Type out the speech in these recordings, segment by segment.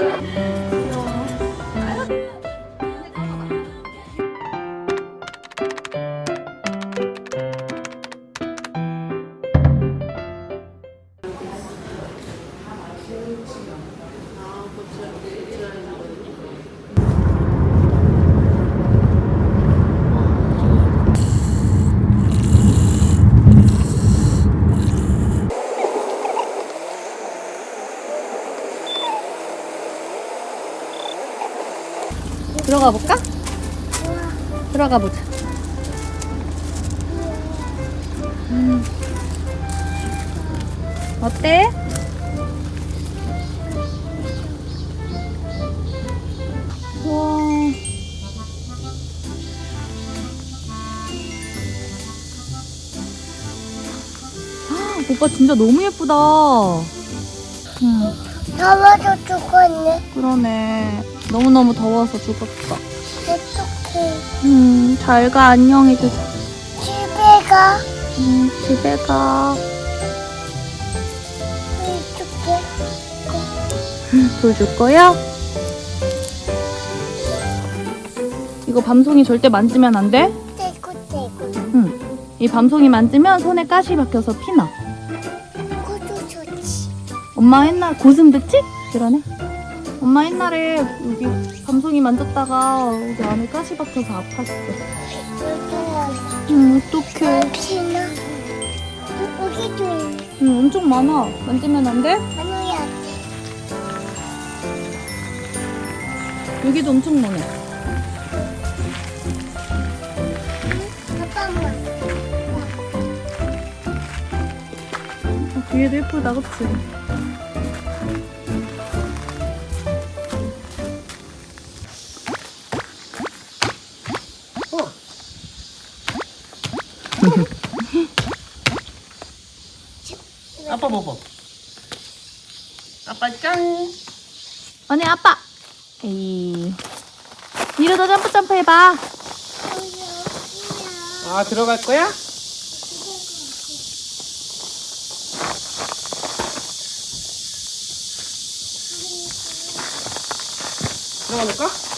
Thank you. 들어가 볼까? 들어가 보자. 음. 어때? 우와. 헉, 오빠 진짜 너무 예쁘다. 응, 더워서 죽었네. 그러네. 너무너무 더워서 죽었어. 어떡해. 음, 잘 가, 안녕해주자. 집에 가. 음, 집에 가. 돌 줄 거야? 이거 밤송이 절대 만지면 안 돼? 떼고 떼고. 응. 이 밤송이 만지면 손에 가시 박혀서 피나. 그도 좋지. 엄마 옛날 고슴 듣지? 그러네. 엄마 옛날에 여기 밤송이 만졌다가 여기 안에 가시 박혀서 아팠어. 응, 어떡해. 피나. 여기도. 응, 엄청 많아. 만지면 안 돼? 아니야. 여기도 엄청 많아. 잠깐만. 어, 뒤에도 예쁘다, 그치? 아빠 봐봐. 아빠 짱. 아니, 아빠! 에이. 위로도 점프 점프 해봐. 아 들어갈 거야? 들어가 볼까?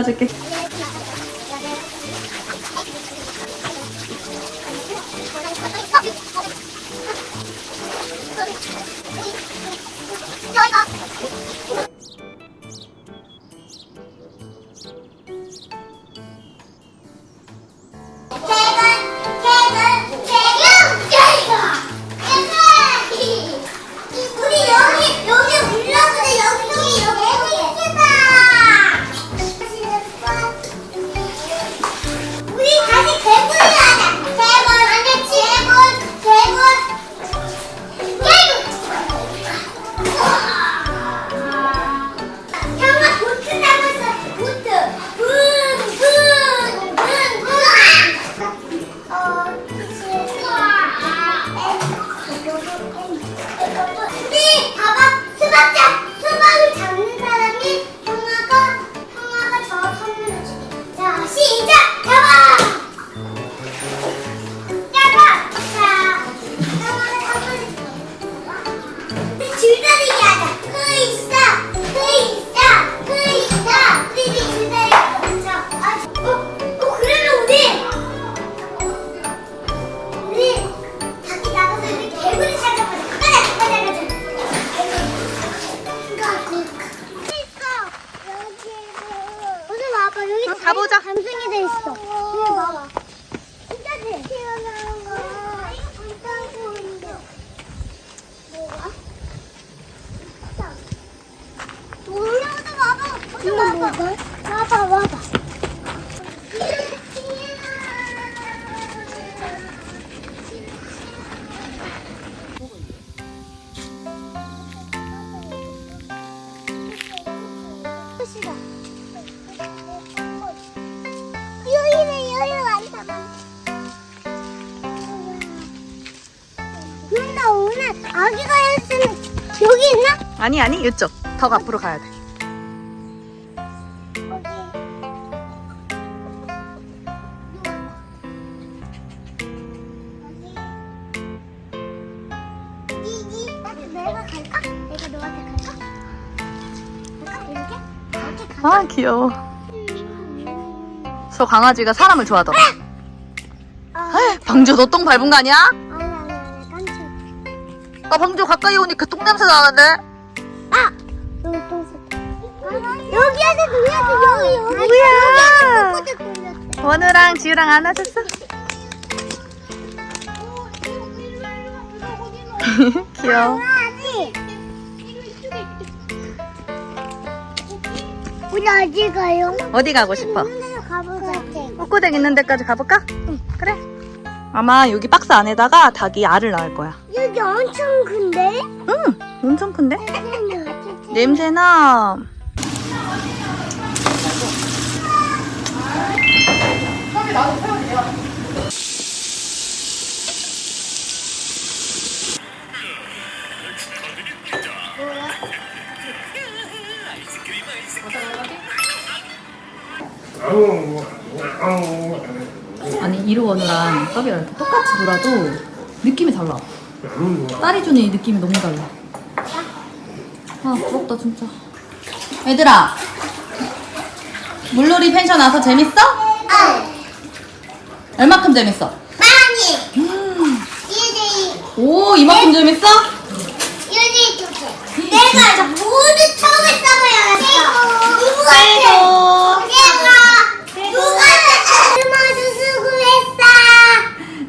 도와줄게. 아니 아니 이쪽 더 앞으로 가야 돼 이기 내가 갈까? 내가 너한테 갈까? 갈까? 이렇게? 이렇게 갈까? 아 귀여워 저 강아지가 사람을 좋아하더라 아, 방주 너 똥 밟은 거 아니야? 아니 아니 아니 깜짝 나 방주 가까이 오니까 똥 냄새 나는데 아! 여기 똥 쌌다 여기에서 돌렸어 여기 여기 뭐야? 여기에서 돌렸어 원우랑 지우랑 안아줬어 귀여워 강아지 우리 어디 가요? 어디 가고 싶어? 있는 데로 가보자 꼬꼬댁 있는 데까지 가볼까? 그래 아마 여기 박스 안에다가 닭이 알을 낳을 거야 여기 엄청 큰데? 응 엄청 큰데? 냄새나. 아니 이루원우랑 떡이랑 이렇게 똑같이 놀아도 느낌이 달라. 딸이 주는 이 느낌이 너무 달라 아 부럽다 진짜 얘들아 물놀이 펜션 와서 재밌어? 얼마큼 재밌어? 많이 음. 이제 오 이만큼 재밌어? 이제 이렇게 내가 모두 처음 써봐야겠어 누구 같아? 아이고 내가 누가 모두 수고했어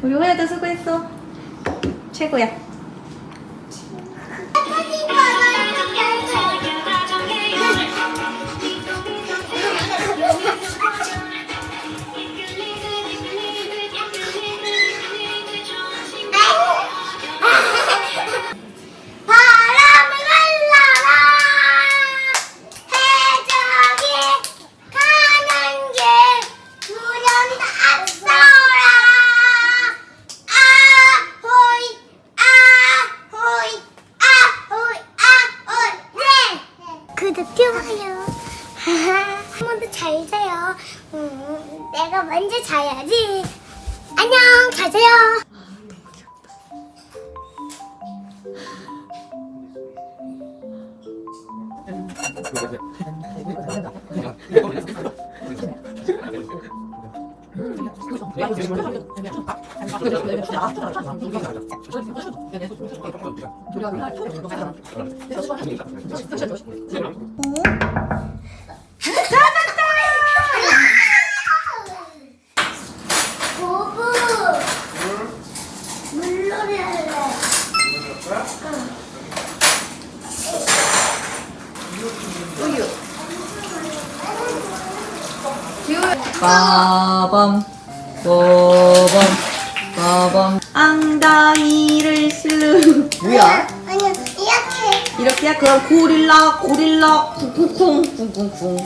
우리 호야도 수고했어 최고야 네 음, 할래 빠밤 빠밤 빠밤 앙다이를 슬 뭐야? 아니야 이렇게 이렇게야? 그럼 고릴라 고릴라 쿵쿵쿵 쿵쿵쿵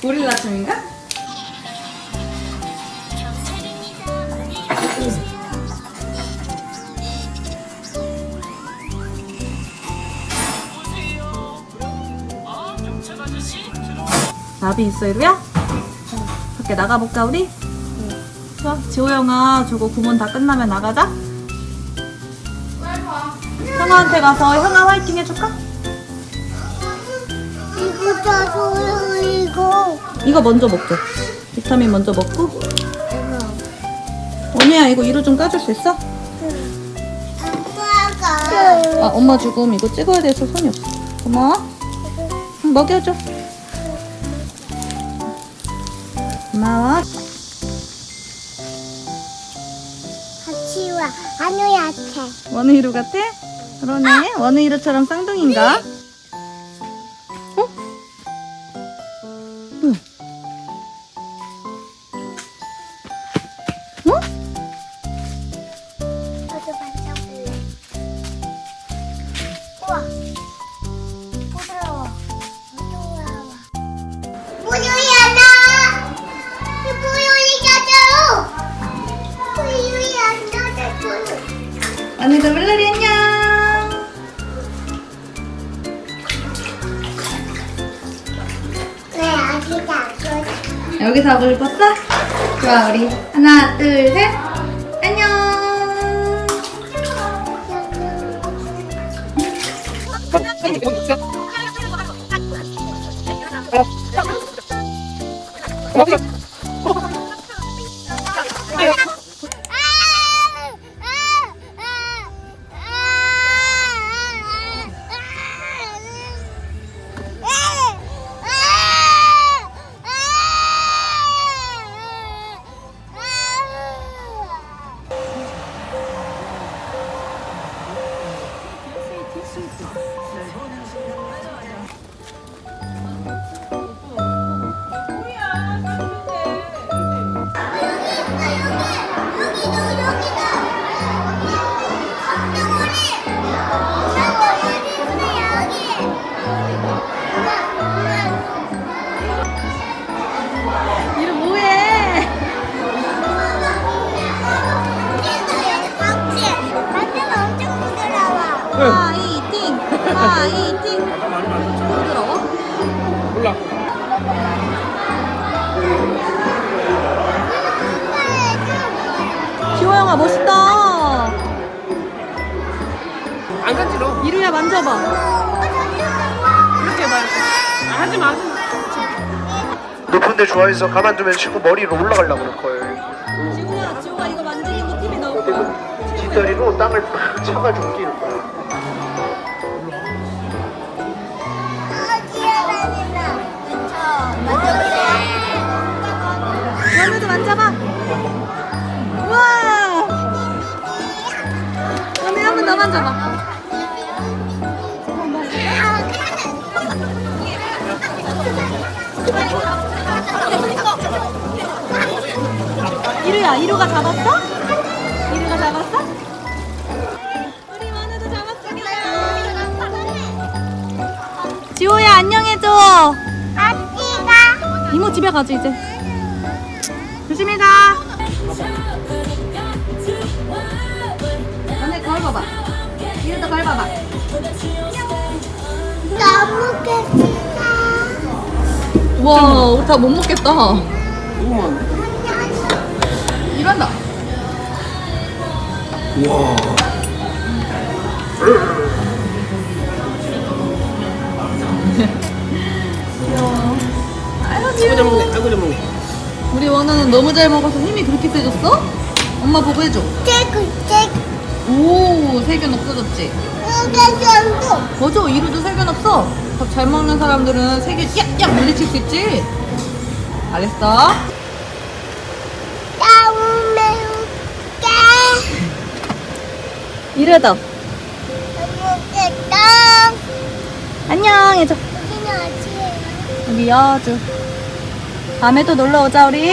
고릴라 춤인가? 나비 있어 이루야? 밖에 나가볼까 우리? 좋아 지호 형아 저거 구몬 다 끝나면 나가자. 형아한테 가서 형아 화이팅 해줄까? 이거 짜줘요 이거. 이거 먼저 먹자. 비타민 먼저 먹고. 언니야 이거 이로 좀 까줄 수 있어? 아 엄마 지금 이거 찍어야 돼서 손이 없어. 고마워. 응, 먹여줘 고마워 같이 와 안우야한테 원우이루 같아? 그러네 원우이루처럼 쌍둥이인가? 오늘도 물놀이 안녕. 네 아기가 안 보여? 여기서 물 벗어? 좋아 우리 하나 둘 셋 안녕 파이팅! 파이팅! 부드러워? 몰라. 지호영아 멋있다 안 간지러. 이루야 만져봐 이렇게 말. 아, 하지 마. 높은 데 좋아해서 가만두면 친구 머리로 올라가려고 그럴 걸. 지호야 지호가 이거 만지는 거 TV 나올 거야 뒷다리로 땅을 팍 차가지고 끼는 거야. 지호도 만져봐. 우와! 언니 한번 더 만져봐. 이루야 이루가 잡았어? 집에 가자 이제. 조심히 가. 너네 거울 봐봐. 이루도 거울 봐봐. 와 우리 다 못 먹겠다. 이런다. 귀 잘 먹네. 아이고 잘 먹네. 우리 원우는 너무 잘 먹어서 힘이 그렇게 세졌어? 엄마 보고 해줘. 오 세균 없어졌지? 맞아 이루도 세균 없어? 밥 잘 먹는 사람들은 세균 약약 물리칠 수 있지? 알겠어? 이루도 안녕 해줘 우리 여주 다음에 또 놀러 오자 우리